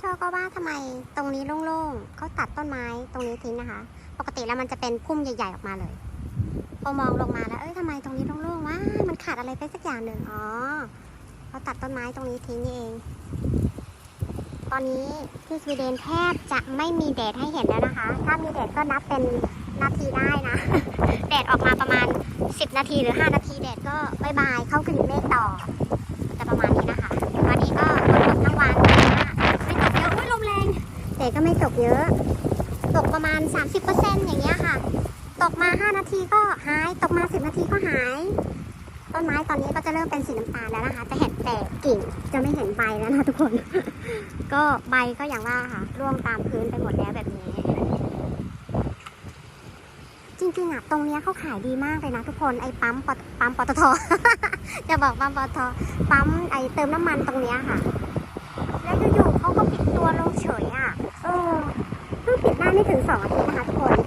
ชอบก็ว่าทำไมตรงนี้โล่งๆเขาตัดต้นไม้ตรงนี้ทิ้งนะคะ ปกติแล้วมันจะเป็นพุ่มใหญ่ๆออกมาเลยพอมองลงมาแล้วเอ้ยทำไมตรงนี้โล่งๆวะมันขาดอะไรไปสักอย่างหนึ่งอ๋อเขาตัดต้นไม้ตรงนี้ทิ้งนี่เอง ตอนนี้ที่สวีเดนแทบจะไม่มีแดดให้เห็นแล้วนะคะ ถ้ามีแดดก็นับเป็นนาทีได้นะ แดดออกมาประมาณ 10 นาทีหรือ 5 นาทีแดดก็บายบายเข้ากลิ่นเมฆต่อจะประมาณนี้นะคะ วันนี้ก็ฝนตกทั้งวันไม่ตกเยอะอุ้ยลมแรง แต่ก็ไม่ตกเยอะ ตก ประมาณ 30%อย่างเงี้ยค่ะ ตกมา 5 นาทีก็หาย ตกมา 10 นาทีก็หาย ต้นไม้ตอนนี้ก็จะเริ่มเป็นสีน้ำตาลแล้วนะคะ จะเห็นแต่กิ่ง จะไม่เห็นใบแล้วนะทุกคน ก็ใบก็อย่างว่าค่ะ ร่วงตามพื้นไปหมดแล้วแบบนี้ จริงๆอะ ตรงเนี้ยเขาขายดีมากเลยนะทุกคน ไอ้ปั๊มปปั๊มปตท จะบอกปั๊มปตท ปั๊มไอ้เติมน้ำมันตรงเนี้ยค่ะ แล้วอยู่ๆเขาก็ปิดตัวลงเฉยอะ เออเพิ่งปิด ไม่ถึงสองอาทิตย์นะคะทุกคน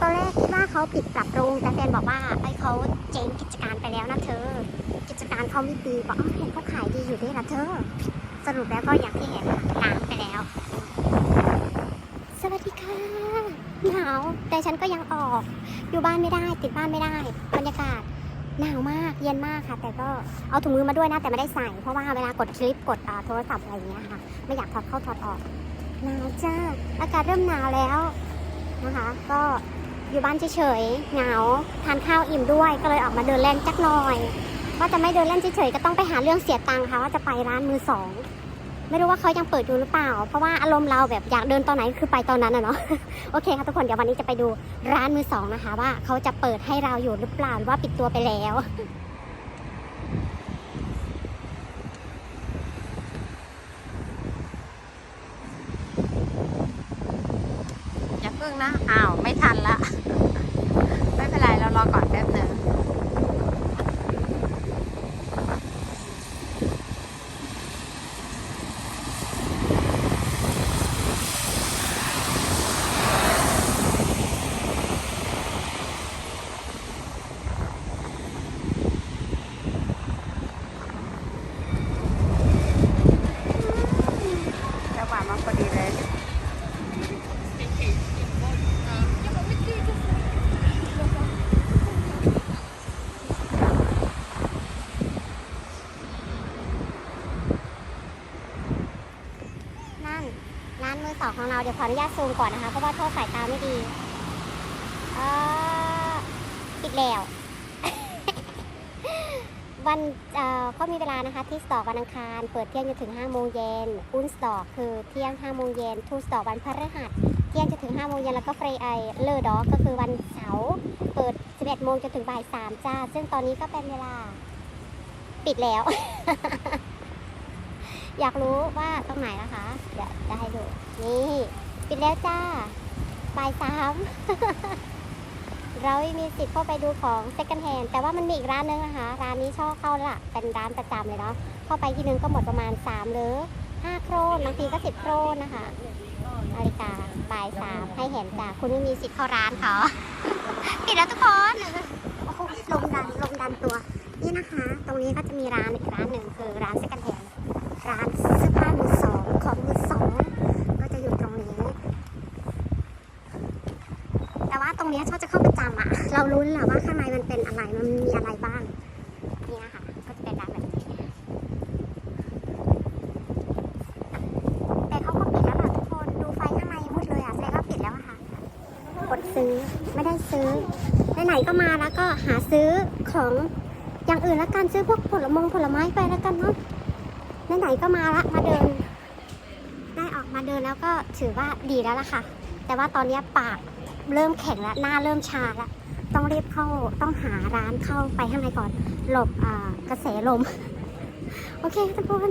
ตอนแรกคิดว่าเขาปิดปรับปรุงแต่แฟนบอกว่าไอ้เขาเจ๊งกิจการไปแล้วนะเธอ กิจการเขาไม่ดีบอกเอ้าเห็นเขาขายดีอยู่ด้วยละเธอ สรุปแล้วก็อย่างที่เห็นล้างไปแล้ว สวัสดีค่ะหนาวแต่ฉันก็ยังออก อยู่บ้านไม่ได้ ติดบ้านไม่ได้บรรยากาศหนาวมากเย็นมากค่ะ แต่ก็เอาถุงมือมาด้วยนะ แต่ไม่ได้ใส่เพราะว่าเวลากดคลิปกดโทรศัพท์อะไรอย่างเงี้ยค่ะ ไม่อยากถอดเข้าถอดออกหนาวจ้า อากาศเริ่มหนาวแล้วนะคะ ก็อยู่บ้านเฉยๆเหงาทานข้าวอิ่มด้วยก็เลยออกมาเดินเล่นจักหน่อย ว่าจะไม่เดินเล่นเฉยๆก็ต้องไปหาเรื่องเสียตังค์ค่ะว่าจะไปร้านมือสอง ไม่รู้ว่าเขายังเปิดอยู่หรือเปล่า เพราะว่าอารมณ์เราแบบอยากเดินตอนไหนคือไปตอนนั้นอะเนาะโอเคค่ะทุกคนเดี๋ยววันนี้จะไปดูร้านมือสองนะคะ ว่าเขาจะเปิดให้เราอยู่หรือเปล่าหรือว่าปิดตัวไปแล้ว อย่าเพิ่ง นะ อ้าว ไม่ทันละ ไม่เป็นไร เรารอก่อนแป๊บหนึ่งจังหวะมาพอดีเลย นั่นร้านมือ สองของเราเดี๋ยวขออนุญาตซูมก่อนนะคะ เพราะว่าโทษสายตาไม่ดีเออปิดแล้ว วันเอ่อเขามีเวลานะคะที่สตอกวันอังคาร เปิดเที่ยงจนถึง5โมงเย็นอุ้นสตอกคือเที่ยง5โมงเย็นทูสตอกวันพฤหัสเที่ยงจนถึง5โมงเย็นแล้วก็เฟรไอเลอร์ด็อกก็คือวันเสาร์เปิด 11โมงจนถึงบ่าย3จ้า ซึ่งตอนนี้ก็เป็นเวลา ปิดแล้ว อยากรู้ว่าตรงไหนนะคะ เดี๋ยวจะให้ดู นี่ปิดแล้วจ้าบ่ายสามเราไม่มีสิทธิ์เข้าไปดูของ second hand แต่ว่ามันมีอีกร้านนึงนะคะ ร้านนี้ชอบเข้าละเป็นร้านประจำเลยเนาะ เข้าไปทีนึงก็หมดประมาณ 3 หรือ 5 โครนบางทีก็ 10 โครนนะคะนาฬิกาบ่ายสามให้เห็นจ้ะคุณไม่มีสิทธิ์เข้าร้านเขาปิดแล้วทุกคนโอ้โหลมดันลมดันตัว นี่นะคะ ตรงนี้ก็จะมีร้านอีกร้านหนึ่งคือร้าน second hand ร้านเสื้อผ้ามือสองของมือสองก็จะอยู่ตรงนี้ แต่ว่าต รงนี้ชอบจะเข้าประจำอะเรารู้แหละว่าข้างในมันเป็นอะไร มันมีอะไรบ้าง เนี่ยค่ะ ก็จะเป็นร้านแบบนี้แต่เขาก็ปิดแล้วล่ะทุกคน ดูไฟข้างในมืดเลยอะแสดงว่าปิดแล้วอะค่ะ กดซื้อ ไม่ได้ซื้อ ไหนๆก็มาแล้วก็หาซื้อของอย่างอื่นละกันซื้อพวกผลมงผลไม้ไปแล้วกันเนาะไหนๆก็มาละมาเดิน ได้ออกมาเดินแล้วก็ถือว่าดีแล้วล่ะค่ะ แต่ว่าตอนนี้ปาก เริ่มแข็งแล้วหน้าเริ่มชาแล้วต้องรีบเข้าต้องหาร้านเข้าไปข้างในก่อน หลบกระแสลม โอเคทุกคน